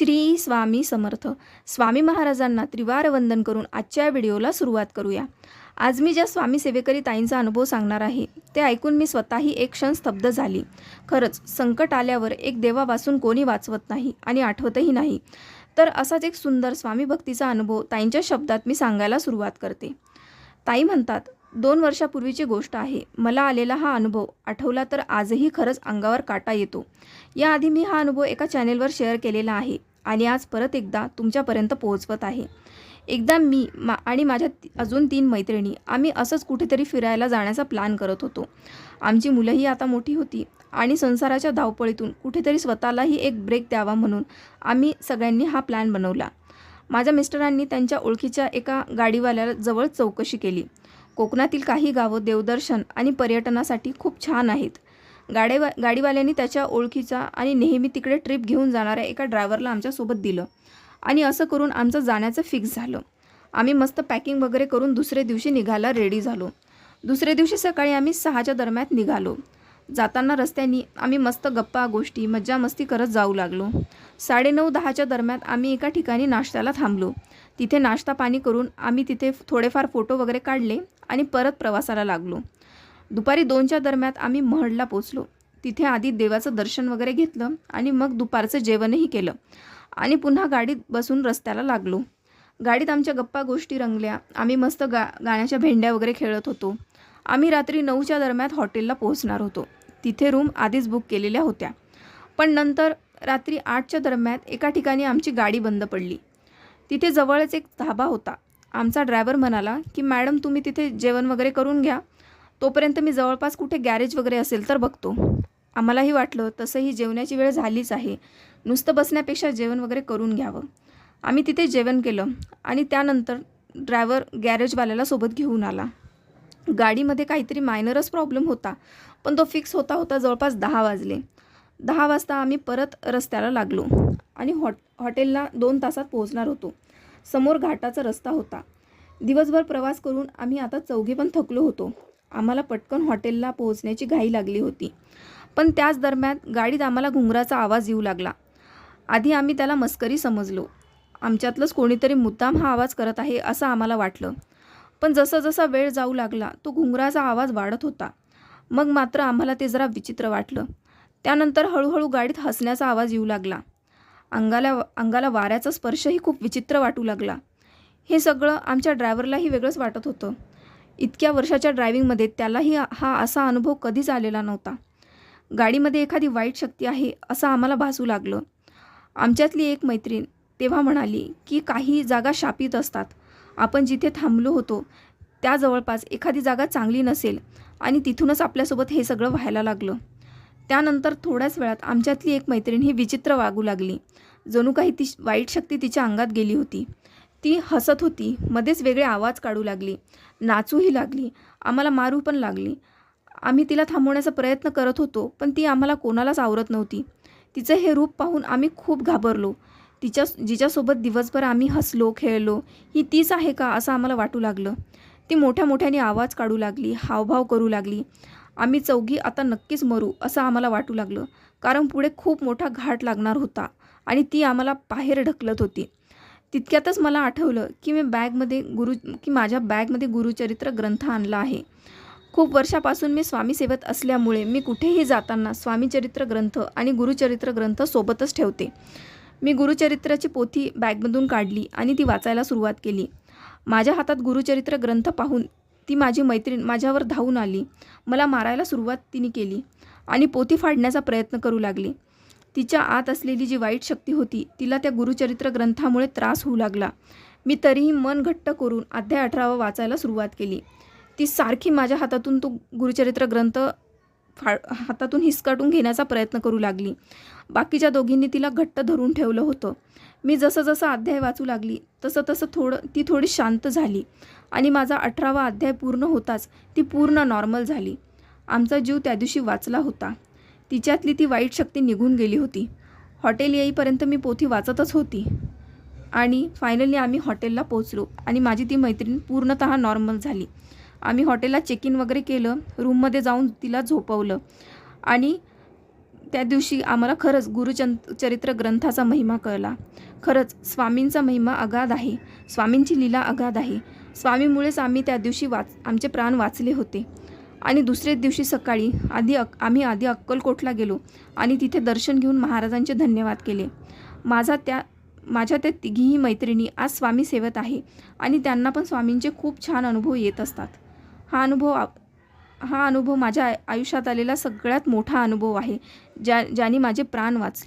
श्री स्वामी समर्थ. स्वामी महाराजांना त्रिवार वंदन करून आजच्या व्हिडिओला सुरुवात करूया. आज मी ज्या स्वामी सेवेकरी ताईंचा अनुभव सांगणार आहे ते ऐकून मी स्वतःही एक क्षण स्तब्ध झाली. खरंच संकट आल्यावर एक देवापासून कोणी वाचवत नाही आणि आठवतही नाही. तर असाच एक सुंदर स्वामी भक्तीचा अनुभव ताईंच्या शब्दात मी सांगायला सुरुवात करते. ताई म्हणतात दोन वर्षापूर्वीची गोष्ट आहे. मला आलेला हा अनुभव आठवला तर आजही खरंच अंगावर काटा येतो. याआधी मी हा अनुभव एका चॅनेलवर शेअर केलेला आहे. आणि आज परत एकदा तुमच्यापर्यंत पोहोचवत आहे. एकदा मी मा आणि माझ्या अजून तीन मैत्रिणी आम्ही असंच कुठेतरी फिरायला जाण्याचा प्लॅन करत होतो. आमची मुलंही आता मोठी होती आणि संसाराच्या धावपळीतून कुठेतरी स्वतःलाही एक ब्रेक द्यावा म्हणून आम्ही सगळ्यांनी हा प्लॅन बनवला. माझ्या मिस्टरांनी त्यांच्या ओळखीच्या एका गाडीवाल्याला जवळ चौकशी केली. कोकणातील काही गावं देवदर्शन आणि पर्यटनासाठी खूप छान आहेत. गाडीवा गाडीवाल्यांनी त्याच्या ओळखीचा आणि नेहमी तिकडे ट्रिप घेऊन जाणाऱ्या एका ड्रायव्हरला आमच्यासोबत दिलं. आणि असं करून आमचं जाण्याचं फिक्स झालं. आम्ही मस्त पॅकिंग वगैरे करून दुसऱ्या दिवशी निघायला रेडी झालो. दुसऱ्या दिवशी सकाळी आम्ही सहाच्या दरम्यान निघालो. जाताना रस्त्यानी आम्ही मस्त गप्पा गोष्टी मज्जा मस्ती करत जाऊ लागलो. साडेनऊ दहाच्या दरम्यान आम्ही एका ठिकाणी नाश्त्याला थांबलो. तिथे नाश्ता पाणी करून आम्ही तिथे थोडेफार फोटो वगैरे काढले आणि परत प्रवासाला लागलो. दुपारी दोनच्या दरम्यान आम्ही महडला पोचलो. तिथे आधी देवाचं दर्शन वगैरे घेतलं आणि मग दुपारचं जेवणही केलं. आणि पुन्हा गाडीत बसून रस्त्याला लागलो. गाडीत आमच्या गप्पा गोष्टी रंगल्या. आम्ही मस्त गा गाण्याच्या भेंड्या वगैरे खेळत होतो. आम्ही रात्री नऊच्या दरम्यान हॉटेलला पोहोचणार होतो. तिथे रूम आधीच बुक केलेल्या होत्या. पण नंतर रात्री आठच्या दरम्यान एका ठिकाणी आमची गाडी बंद पडली. तिथे जवळच एक धाबा होता. आमचा ड्रायव्हर म्हणाला की मॅडम तुम्ही तिथे जेवण वगैरे करून घ्या. तोपर्यंत मी जवळपास कुठे गॅरेज वगैरे असेल तर बघतो. आम्हालाही वाटलं तसंही जेवण्याची वेळ झालीच आहे. नुसतं बसण्यापेक्षा जेवण वगैरे करून घ्यावं. आम्ही तिथे जेवण केलं आणि त्यानंतर ड्रायव्हर गॅरेजवाल्याला सोबत घेऊन आला. गाडीमध्ये काहीतरी मायनरच प्रॉब्लेम होता पण तो फिक्स होता होता जवळपास दहा वाजले. दहा वाजता आम्ही परत रस्त्याला लागलो आणि हॉट हॉटेलला दोन तासात पोहोचणार होतो. समोर घाटाचा रस्ता होता. दिवसभर प्रवास करून आम्ही आता चौघे पण थकलो होतो. आम्हाला पटकन हॉटेलला पोहोचण्याची घाई लागली होती. पण त्याच दरम्यान गाडीत आम्हाला घुंगराचा आवाज येऊ लागला. आधी आम्ही त्याला मस्करी समजलो. आमच्यातलंच कोणीतरी मुद्दाम हा आवाज करत आहे असं आम्हाला वाटलं. पण जसा जसा वेळ जाऊ लागला तो घुंगराचा आवाज वाढत होता. मग मात्र आम्हाला ते जरा विचित्र वाटलं. त्यानंतर हळूहळू गाडीत हसण्याचा आवाज येऊ लागला. अंगाला अंगाला वाऱ्याचा स्पर्शही खूप विचित्र वाटू लागला. हे सगळं आमच्या ड्रायव्हरलाही वेगळंच वाटत होतं. इतक्या वर्षाच्या ड्रायव्हिंगमध्ये त्यालाही हा असा अनुभव कधीच आलेला नव्हता. गाडीमध्ये एखादी वाईट शक्ती आहे असं आम्हाला भासू लागलं. आमच्यातली एक मैत्रीण तेव्हा म्हणाली की काही जागा शापित असतात. आपण जिथे थांबलो होतो त्या जवळपास एखादी जागा चांगली नसेल आणि तिथूनच आपल्यासोबत हे सगळं व्हायला लागलं. त्यानंतर थोड्याच वेळात आमच्यातली एक मैत्रीण ही विचित्र वागू लागली. जणू काही ती वाईट शक्ती तिच्या अंगात गेली होती. ती हसत होती. मध्येच वेगळे आवाज काढू लागली. नाचूही लागली. आम्हाला मारू पण लागली. आम्ही तिला थांबवण्याचा प्रयत्न करत होतो पण ती आम्हाला कोणालाच आवरत नव्हती. तिचं हे रूप पाहून आम्ही खूप घाबरलो. तिच्या जिच्यासोबत दिवसभर आम्ही हसलो खेळलो ही तीच आहे का असं आम्हाला वाटू लागलं. ती मोठ्या मोठ्याने आवाज काढू लागली हावभाव करू लागली. आम्ही चौघी आता नक्कीच मरू असं आम्हाला वाटू लागलं. कारण पुढे खूप मोठा घाट लागणार होता आणि ती आम्हाला बाहेर ढकलत होती. तितक्यातच मला आठवलं की मी बॅगमध्ये गुरु की माझ्या बॅगमध्ये गुरुचरित्र ग्रंथ आणला आहे. खूप वर्षापासून मी स्वामी सेवत असल्यामुळे मी कुठेही जाताना स्वामीचरित्र ग्रंथ आणि गुरुचरित्र ग्रंथ सोबतच ठेवते. मी गुरुचरित्राची पोथी बॅगमधून काढली आणि ती वाचायला सुरुवात केली. माझ्या हातात गुरुचरित्र ग्रंथ पाहून ती माझी मैत्रीण माझ्यावर धावून आली. मला मारायला सुरुवात तिने केली आणि पोथी फाडण्याचा प्रयत्न करू लागली. तिच्या आत असलेली जी वाईट शक्ती होती तिला त्या गुरुचरित्र ग्रंथामुळे त्रास होऊ लागला. मी तरीही मन घट्ट करून अध्याय अठरावा वाचायला सुरुवात केली. ती सारखी माझ्या हातातून तो गुरुचरित्र ग्रंथ फा हातातून हिसकाटून घेण्याचा प्रयत्न करू लागली. बाकीच्या दोघींनी तिला घट्ट धरून ठेवलं होतं. मी जसं जसं अध्याय वाचू लागली तसं तसं थोडं ती थोडी शांत झाली आणि माझा अठरावा अध्याय पूर्ण होताच ती पूर्ण नॉर्मल झाली. आमचा जीव त्या दिवशी वाचला होता. तिच्यातली ती वाईट शक्ती निघून गेली होती. हॉटेल येईपर्यंत मी पोथी वाचतच होती. आणि फायनली आम्ही हॉटेलला पोचलो आणि माझी ती मैत्रीण पूर्णतः नॉर्मल झाली. आम्ही हॉटेलला चेक इन वगैरे केलं रूममध्ये जाऊन तिला झोपवलं. आणि त्या दिवशी आम्हाला खरंच गुरुचं चरित्र ग्रंथाचा महिमा कळला. खरंच स्वामींचा महिमा अगाध आहे स्वामींची लीला अगाध आहे. स्वामीमुळेच आम्ही त्या दिवशी वाच आमचे प्राण वाचले होते. आणि दुसऱ्याच दिवशी सकाळी आधी अक आम्ही आधी अक्कलकोटला गेलो आणि तिथे दर्शन घेऊन महाराजांचे धन्यवाद केले. माझा त्या माझ्या त्या तिघीही मैत्रिणी आज स्वामी सेवत आहे आणि त्यांना पण स्वामींचे खूप छान अनुभव येत असतात. हा अनुभव हा अनुभव माझ्या आय- आयुष्यात आलेला सगळ्यात मोठा अनुभव आहे ज्या ज्याने माझे प्राण वाचले.